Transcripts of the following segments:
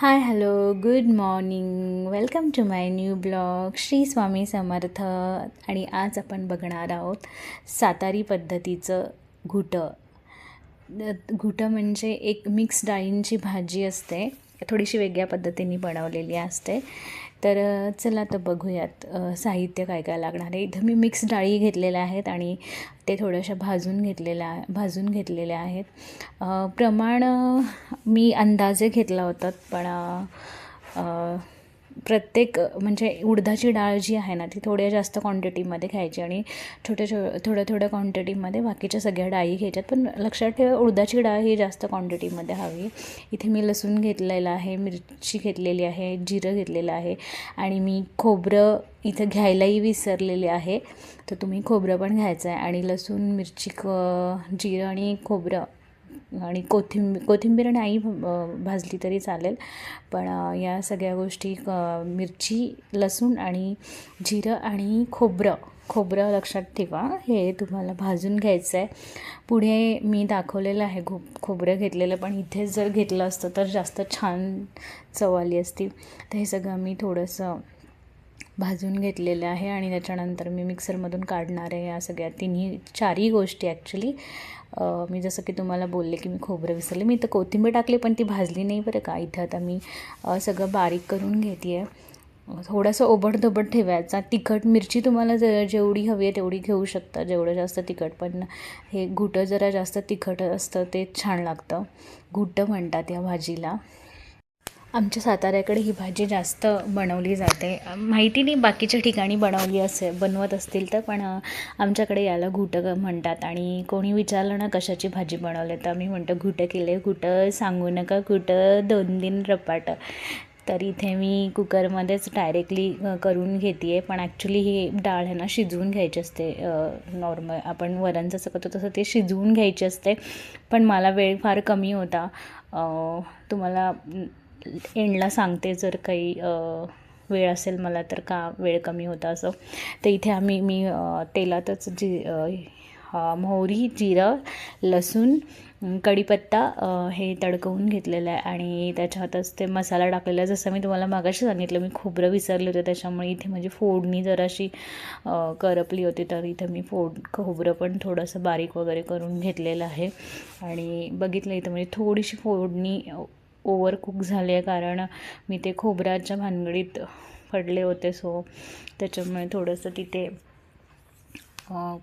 Hi hello good morning welcome to my new blog Shri Swami Samarth आणि आज आपण बघणार आहोत सातारी पद्धतीचं घुटं. द- घुटं म्हणजे एक मिक्स डाळींची भाजी असते. थोडीशी वेगळ्या पद्धतीने बनवलेली असते. तर चला तर बघूयात साहित्य काय काय लागणार आहे. इथं मी मिक्स डाळी घेतलेल्या आहेत आणि ते थोड्याशा भाजून घेतलेल्या भाजून घेतलेल्या आहेत. प्रमाण मी अंदाजे घेतला होता पण प्रत्येक म्हणजे उडदाची डाळ जी आहे ना ती थोड्या जास्त क्वांटिटीमध्ये घ्यायची आणि छोट्या छो थोड्या थोड्या क्वांटिटीमध्ये बाकीच्या सगळ्या डाळी घ्यायच्यात. पण लक्षात ठेवा उडदाची डाळ ही जास्त क्वांटिटीमध्ये हवी. इथे मी लसूण घेतलेलं आहे मिरची घेतलेली आहे जिरं घेतलेलं आहे आणि मी खोबरं इथं घ्यायलाही विसरलेले आहे. तर तुम्ही खोबरं पण घ्यायचं आहे आणि लसूण मिरची क जिरं आणि खोबरं आणि कोथिंबी कोथिंबीर नाही भाजली तरी चालेल. पण या सगळ्या गोष्टी क- मिरची लसूण आणि जिरं आणि खोबरं खोबरं लक्षात ठेवा. हे तुम्हाला भाजून घ्यायचं आहे पुढे मी दाखवलेलं आहे खो खोबरं घेतलेलं पण इथेच जर घेतलं असतं तर जास्त छान चव आली असती. तर हे सगळं मी थोडंसं भाजून घेतलेलं आहे आणि त्याच्यानंतर मी मिक्सरमधून काढणार आहे या सगळ्या तिन्ही चारही गोष्टी ॲक्च्युली मी जसं की तुम्हाला बोलले की मी खोबरं विसरले. मी तर कोथिंबीर टाकली पण ती भाजली नाही बरं का. इथं आता मी सगळं बारीक करून घेते आहे थोडंसं ओबडधोबड ठेवायचा. तिखट मिरची तुम्हाला ज जेवढी हवी आहे तेवढी घेऊ शकता. जेवढं जास्त तिखट पण हे घुटं जरा जास्त तिखट असतं ते छान लागतं. घुटं म्हणतात या भाजीला. आमच्या साताऱ्याकडे ही भाजी जास्त बनवली जाते. माहिती नाही बाकीच्या ठिकाणी बनवली असे बनवत असतील तर पण आमच्याकडे याला घुटं म्हणतात आणि कोणी विचारलं ना कशाची भाजी बनवली तर मी म्हणतो घुटं केले. घुटं सांगू नका घुटं दोन दिन रपाट. तर इथे मी कुकरमध्येच डायरेक्टली करून घेते आहे पण ॲक्च्युली ही डाळ आहे ना शिजवून घ्यायची असते नॉर्मल आपण वरण जसं करतो तसं ते शिजवून घ्यायची असते. पण मला वेळ फार कमी होता. तुम्हाला एंडला सांगते जर काही वेळ असेल मला तर का वेळ कमी होता असं. तर इथे आम्ही मी तेलातच जी मोहरी जिरं लसूण कढीपत्ता हे तडकवून घेतलेलं आहे. आणि त्याच्यातच ते मसाला टाकलेला आहे. जसं मी तुम्हाला मागाशी सांगितलं मी खोबरं विसरले होते. त्याच्यामुळे इथे म्हणजे फोडणी जराशी करपली होती. तर इथं मी फोड खोबरं पण थोडंसं बारीक वगैरे करून घेतलेलं आहे. आणि बघितलं इथं म्हणजे थोडीशी फोडणी ओव्हर कुक आहे कारण मी ते खोबऱ्याच्या भानगडीत पडले होते सो त्याच्यामुळे थोडंसं तिथे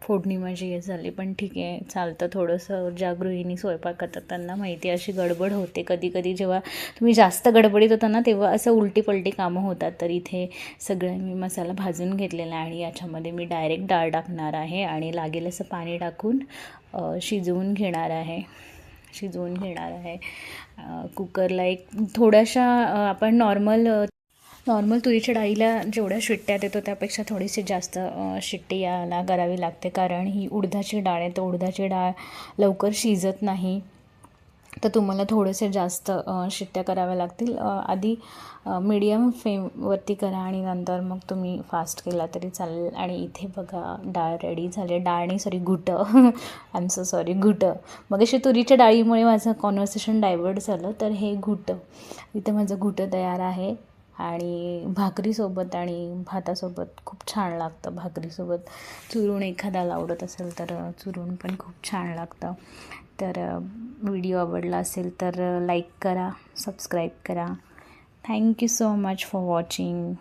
फोडणी माझी हे झाली पण ठीक आहे चालतं. थोडंसं ज्या गृहिणी स्वयंपाक करतात त्यांना माहिती अशी गडबड होते. कधी कधी जेव्हा तुम्ही जास्त गडबडीत होता ना तेव्हा असं उलटी पलटी कामं होतात. तर इथे सगळं मी मसाला भाजून घेतलेला आहे आणि याच्यामध्ये मी डायरेक्ट डाळ टाकणार आहे आणि लागेल असं पाणी टाकून शिजवून घेणार आहे. शिजवून घेणार आहे. कुकरला एक थोड्याशा आपण नॉर्मल नॉर्मल तुरीच्या डाळीला जेवढ्या शिट्ट्या देतो त्यापेक्षा थोडीशी जास्त शिट्टी याला करावी लागते. कारण ही उडदाची डाळ आहे तर उडदाची डाळ लवकर शिजत नाही. तर तुम्हाला थोडेसे जास्त शिट्ट्या कराव्या लागतील. आधी मीडियम फ्लेमवरती करा आणि नंतर मग तुम्ही फास्ट केला तरी चालेल. आणि इथे बघा डाळ रेडी झाली. डाळ नाही सॉरी घुटं. आय एम सो सॉरी घुटं. मग अशी तुरीच्या डाळीमुळे माझं कॉन्व्हर्सेशन डायवर्ट झालं तर हे घुटं. इथे माझं घुटं तयार आहे. आणि भाकरीसोबत आणि भातासोबत खूप छान लागतं भाकरीसोबत. चुरून एखाद्याला आवडत असेल तर चुरून पण खूप छान लागतं. तर व्हिडिओ आवडला असेल तर लाईक करा सबस्क्राईब करा. Thank you so much for watching